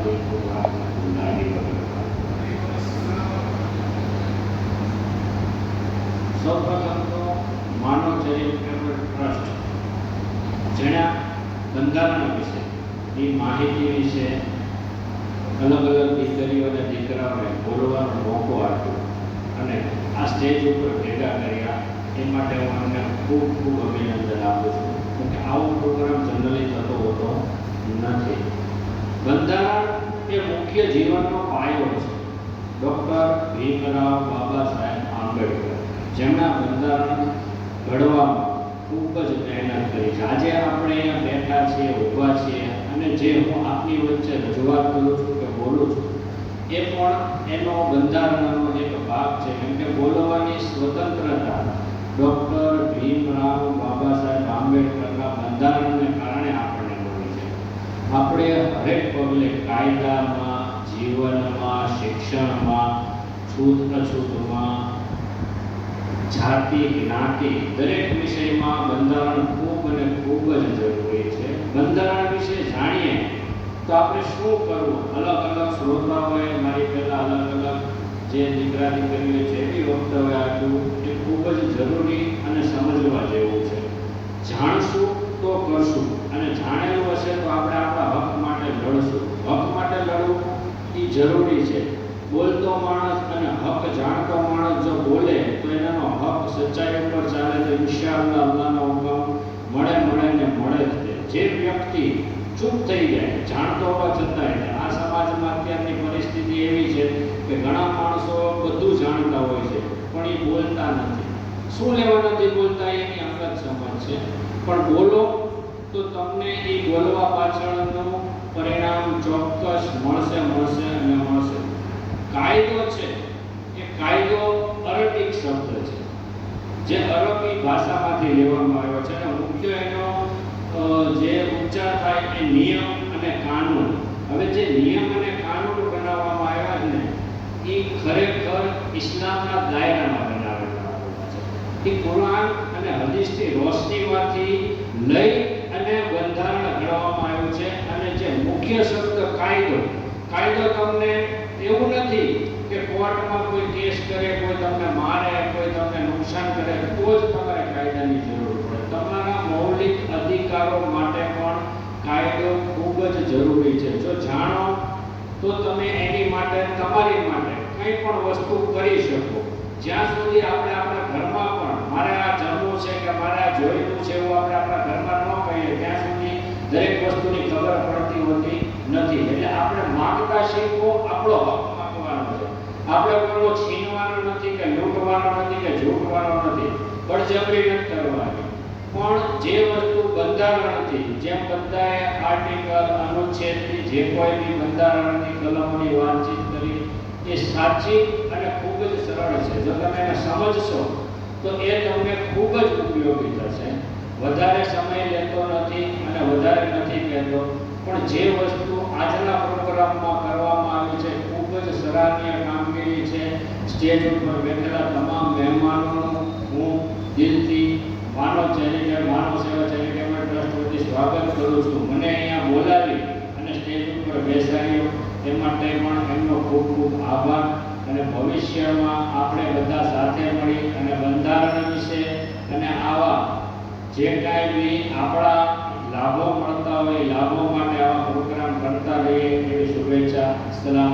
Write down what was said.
એ માહિતી વિશે અલગ અલગ દીકરીઓ બોલવાનો મોકો આપ્યો અને આ સ્ટેજ ઉપર ભેગા કર્યા. એ માટે ખૂબ ખૂબ અભિનંદન આપું છું. કે આવો પ્રોગ્રામ જનરલી થતો હોતો નથી બંધારણ એ મુખ્ય જીવનનો પાયો છે ડૉક્ટર ભીમરાવ બાબા સાહેબ આંબેડકર. જેમના બંધારણ ઘડવામાં ખૂબ જ મહેનત કરી છે. આજે આપણે અહીંયા બેઠા છીએ, ઊભા છીએ અને જે હું આપની વચ્ચે રજૂઆત કરું છું કે બોલું છું, એ પણ એનો બંધારણનો એક ભાગ છે. કેમ કે બોલવાની સ્વતંત્રતા ડૉક્ટર ભીમરાવ બાબા સાહેબ આંબેડકરના બંધારણને કારણે આપણને મળી છે. આપણે હરેક પગલે કાયદામાં, જીવનમાં, શિક્ષણમાં છૂત અછૂતમાં જાતિ જ્ઞાતિ દરેક વિષયમાં બંધારણ ખૂબ અને ખૂબ જ જરૂરી છે. બંધારણ વિશે જાણીએ તો આપણે શું કરવું? અલગ અલગ શ્રોતાઓએ મારી પહેલાં અલગ અલગ જે દીકરા દીકરીઓ જે બી વક્તવ્ય આપ્યું એ ખૂબ જ જરૂરી અને સમજવા જેવું છે. જાણશું તો કરશું અને જાણેલું હશે તો આપણે આપણા હક માટે લડશું. હક માટે લડવું એ જરૂરી છે. બોલતો માણસ જાણતો માણસ જો બોલે, તો એનાનો હક સચ્ચાઈ ઉપર ચાલે તો ઇન્શાઅલ્લાહ અલ્લાહનો હુકમ મળે મળે ને મળે જ તે. જે વ્યક્તિ ચૂપ થઈ જાય, જાણતો હોવા છતાંય આ સમાજમાં અત્યારની પરિસ્થિતિ એવી છે કે ઘણા માણસો બધું જાણતા હોય છે, પણ એ બોલતા નથી. શું લેવા નથી બોલતા? એની અંગત સમજ છે. પણ બોલો તો તમને એ બોલવા પાછળનું પરિણામ ચોક્કસ મળશે મળશે અને મળશે. કાયદો છે. કાયદો અરબિક શબ્દ છે, જે અરબી ભાષામાંથી લેવામાં આવ્યો છે. અને મુખ્ય એનો જે ઉચ્ચાર થાય એ નિયમ અને કાનૂન. હવે જે નિયમ અને કાનૂન બનાવવામાં આવ્યા છે ને, એ ખરેખર ઇસ્લામના દાયરામાં બનાવેલા છે. એ કુરાન અને હદીસની રોશનીમાંથી લઈ અને બંધારણ ઘડવામાં આવ્યું છે. અને જે મુખ્ય શબ્દ કાયદો કાયદો તમને એવું નથી કોર્ટમાં કોઈ કેસ કરે, કોઈ તમને મારે, કોઈ તમને નુકસાન કરે, તો જ તમારે કાયદાની જરૂર પડે. તમારા મૌલિક અધિકારો માટે પણ કાયદો ખૂબ જ જરૂરી છે. જો જાણો, તો તમે એની માટે, તમારી માટે કંઈ પણ વસ્તુ કરી શકો. જ્યાં સુધી આપણે આપણા ઘરમાં પણ, મારે આ જમવું છે કે મારે આ જોઈતું છે એવું આપણે આપણા ઘરમાં ન કહીએ, ત્યાં સુધી દરેક વસ્તુની ખબર પડતી હોતી નથી. એટલે આપણે માગતા શીખવો આપણો હક માગવાનો છે આપણે કોઈનો છીનવાનો નથી કે લૂંટવાનો નથી કે ઝૂંટવાનો નથી બળજબરી નથી કરવાની. પણ જે વસ્તુ બંધારણથી જેમ બધાએ આર્ટિકલ અનુચ્છેદની, જે કોઈ બી બંધારણની કલમોની વાતચીત કરી, એ સાચી અને ખૂબ જ સરળ છે. જો તમે એને સમજશો, તો એ તમને ખૂબ જ ઉપયોગી થશે. વધારે સમય લેતો નથી અને વધારે નથી કહેતો. પણ જે વસ્તુ આજના પ્રોગ્રામમાં કરવામાં આવી છે, ખૂબ જ સરાહનીય કામગીરી છે. સ્ટેજ ઉપર બેઠેલા તમામ મહેમાનોનું હું દિલથી માનવ ચેરિટેબલ માનવ સેવા ચેરિટેબલ ટ્રસ્ટ વતી સ્વાગત કરું છું. મને અહીંયા બોલાવી અને સ્ટેજ ઉપર બેસાડ્યો. એ માટે પણ એમનો ખૂબ ખૂબ આભાર. અને ભવિષ્યમાં આપણે બધા સાથે મળી અને બંધારણ વિશે અને આવા જે કાંઈ બી આપણા લાભો મળતા હોય લાભો માટે આવા પ્રોગ્રામ કરતા રહીએ. એવી શુભેચ્છા. સલામ